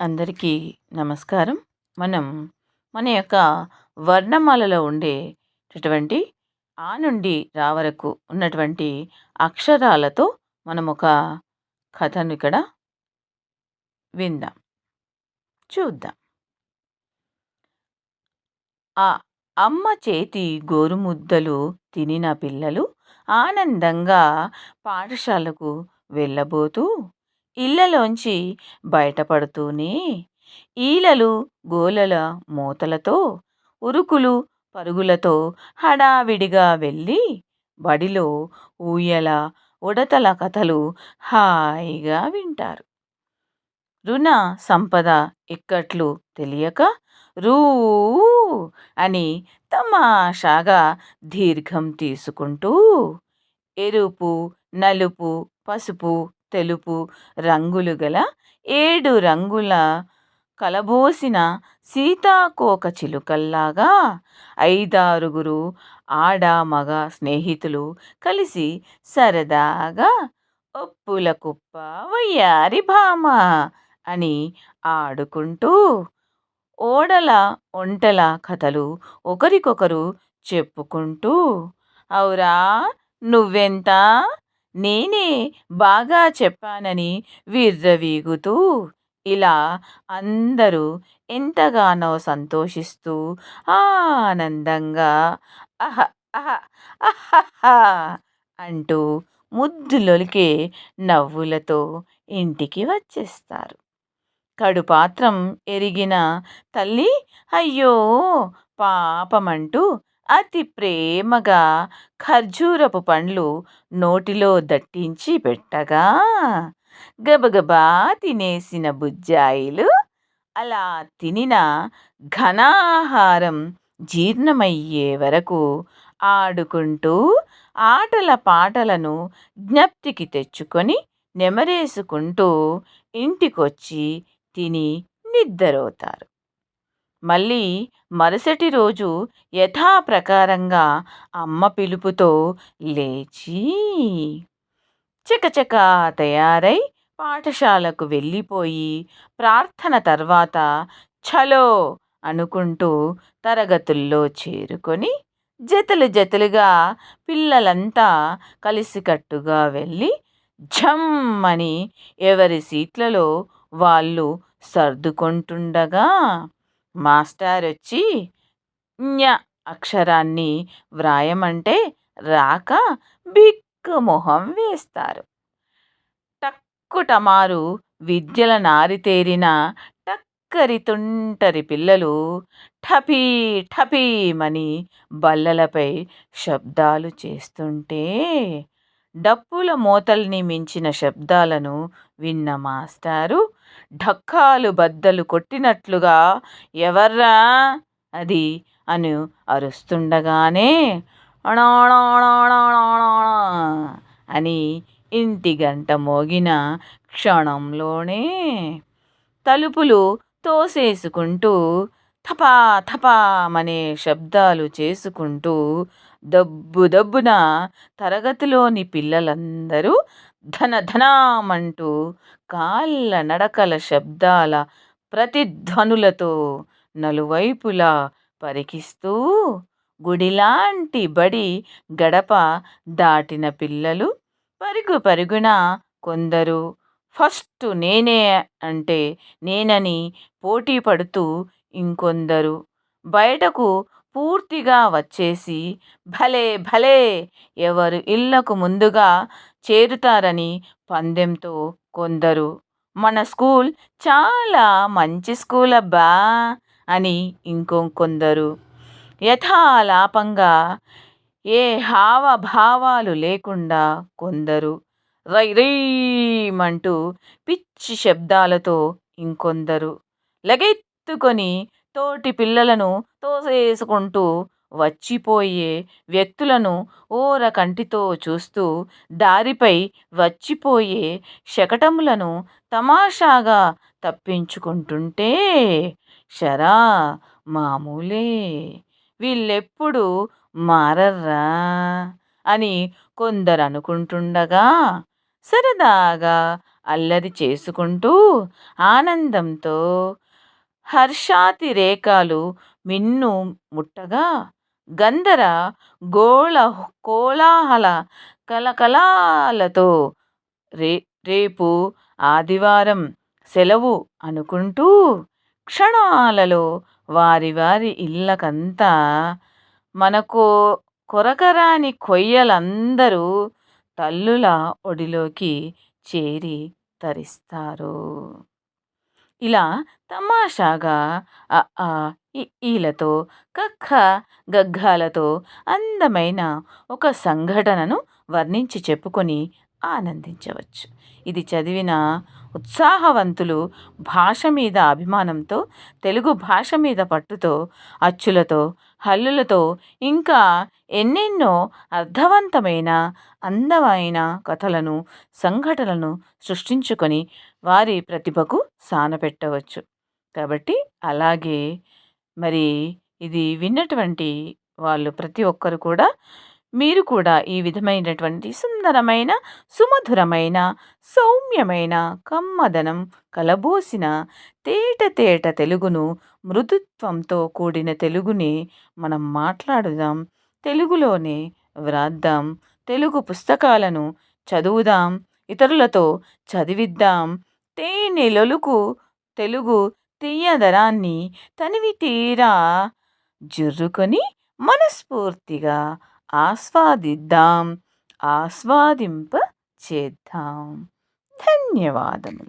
అందరికీ నమస్కారం. మనం మన యొక్క వర్ణమాలలో ఉండేటటువంటి ఆ నుండి రా వరకు ఉన్నటువంటి అక్షరాలతో మనం ఒక కథను ఇక్కడ విందాం. చూద్దాం. ఆ అమ్మ చేతి గోరుముద్దలు తినిన పిల్లలు ఆనందంగా పాఠశాలకు వెళ్ళబోతూ ఇళ్ళలోంచి బయటపడుతూనే ఈలలు గోలల మూతలతో ఉరుకులు పరుగులతో హడావిడిగా వెళ్ళి బడిలో ఊయల ఉడతల కథలు హాయిగా వింటారు. రుణ సంపద ఇక్కట్లు తెలియక రూ అని తమాషాగా దీర్ఘం తీసుకుంటూ ఎరుపు నలుపు పసుపు తెలుపు రంగులు గల ఏడు రంగుల కలబోసిన సీతాకోక చిలుకల్లాగా ఐదారుగురు ఆడ మగ స్నేహితులు కలిసి సరదాగా ఒప్పుల కుప్ప వయ్యారి భామ అని ఆడుకుంటూ ఓడల ఒంటల కథలు ఒకరికొకరు చెప్పుకుంటూ అవురా నువ్వెంత నేనే బాగా చెప్పానని విర్రవీగుతూ ఇలా అందరూ ఎంతగానో సంతోషిస్తూ ఆనందంగా అహ అహ అహహ అంటూ ముద్దులొలికే నవ్వులతో ఇంటికి వచ్చేస్తారు. కడుపాత్రం ఎరిగిన తల్లి అయ్యో పాపమంటూ అతి ప్రేమగా ఖర్జూరపు పండ్లు నోటిలో దట్టించి పెట్టగా గబగబా తినేసిన బుజ్జాయిలు అలా తినిన ఘనాహారం జీర్ణమయ్యే వరకు ఆడుకుంటూ ఆటల పాటలను జ్ఞప్తికి తెచ్చుకొని నెమరేసుకుంటూ ఇంటికొచ్చి తిని నిద్రపోతారు మళ్ళీ మరుసటి రోజు యథాప్రకారంగా అమ్మ పిలుపుతో లేచి చకచక తయారై పాఠశాలకు వెళ్ళిపోయి ప్రార్థన తర్వాత ఛలో అనుకుంటూ తరగతుల్లో చేరుకొని జతలు జతలుగా పిల్లలంతా కలిసికట్టుగా వెళ్ళి ఝమ్మని ఎవరి సీట్లలో వాళ్ళు సర్దుకుంటుండగా మాస్టర్ వచ్చి ఞ అక్షరాన్ని వ్రాయమంటే రాక బిక్కు మొహం వేస్తారు. టక్కుటమారు విద్యల నారితేరిన టక్కరి తుంటరి పిల్లలు ఠపీ ఠపీమని బల్లలపై శబ్దాలు చేస్తుంటే డప్పుల మోతల్ని మించిన శబ్దాలను విన్న మాస్టారు ఢక్కాలు బద్దలు కొట్టినట్లుగా ఎవర్రా అది? అని అరుస్తుండగానే అని ఇంటి గంట మోగిన క్షణంలోనే తలుపులు తోసేసుకుంటూ థపా థపామనే శబ్దాలు చేసుకుంటూ దబ్బు దబ్బున తరగతిలోని పిల్లలందరూ ధన ధనామంటూ కాళ్ళ నడకల శబ్దాల ప్రతిధ్వనులతో నలువైపులా పరికిస్తూ గుడిలాంటి బడి గడప దాటిన పిల్లలు పరుగు పరుగున కొందరు ఫస్ట్ నేనే అంటే నేనని పోటీ పడుతూ ఇంకొందరు. బయటకు పూర్తిగా వచ్చేసి భలే భలే ఎవరు ఇళ్ళకు ముందుగా చేరుతారని పందెంతో కొందరు. మన స్కూల్ చాలా మంచి స్కూల్ అబ్బా అని ఇంకొందరు యథాలాపంగా ఏ హావభావాలు లేకుండా కొందరు. రై రైమంటూ పిచ్చి శబ్దాలతో ఇంకొందరు. ఎత్తుకొని తోటి పిల్లలను తోసేసుకుంటూ వచ్చిపోయే వ్యక్తులను ఓర కంటితో చూస్తూ దారిపై వచ్చిపోయే శకటములను తమాషాగా తప్పించుకుంటుంటే షరా మామూలే వీళ్ళెప్పుడు మారర్రా అని కొందరు అనుకుంటుండగా సరదాగా అల్లరి చేసుకుంటూ ఆనందంతో హర్షాతిరేకాలు మిన్ను ముట్టగా గంధర గోళ కోలాహల కలకలాలతో రే రేపు ఆదివారం సెలవు అనుకుంటూ క్షణాలలో వారి వారి ఇళ్ళకంతా మనకు కొరకరాని కొయ్యలందరూ తల్లుల ఒడిలోకి చేరి తరిస్తారు. ఇలా తమాషాగా అ ఆ ఇ ఈలతో కఖ గగ్గాలతో అందమైన ఒక సంఘటనను వర్ణించి చెప్పుకొని ఆనందించవచ్చు. ఇది చదివిన ఉత్సాహవంతులు భాష మీద అభిమానంతో తెలుగు భాష మీద పట్టుతో అచ్చులతో హల్లులతో ఇంకా ఎన్నెన్నో అర్థవంతమైన అందమైన కథలను సంఘటనలను సృష్టించుకొని వారి ప్రతిభకు సానపెట్టవచ్చు. కాబట్టి అలాగే మరి ఇది విన్నటువంటి వాళ్ళు ప్రతి ఒక్కరు కూడా మీరు కూడా ఈ విధమైనటువంటి సుందరమైన సుమధురమైన సౌమ్యమైన కమ్మదనం కలబోసిన తేట తేట తెలుగును మృదుత్వంతో కూడిన తెలుగుని మనం మాట్లాడుదాం తెలుగులోనే వ్రాద్దాం తెలుగు పుస్తకాలను చదువుదాం ఇతరులతో చదివిద్దాం తేనెలొలుకు తెలుగు తీయదనాన్ని తనివి తీరా జుర్రుకొని మనస్ఫూర్తిగా ఆస్వాదిద్దాం. ఆస్వాదింప చేద్దాం ధన్యవాదములు.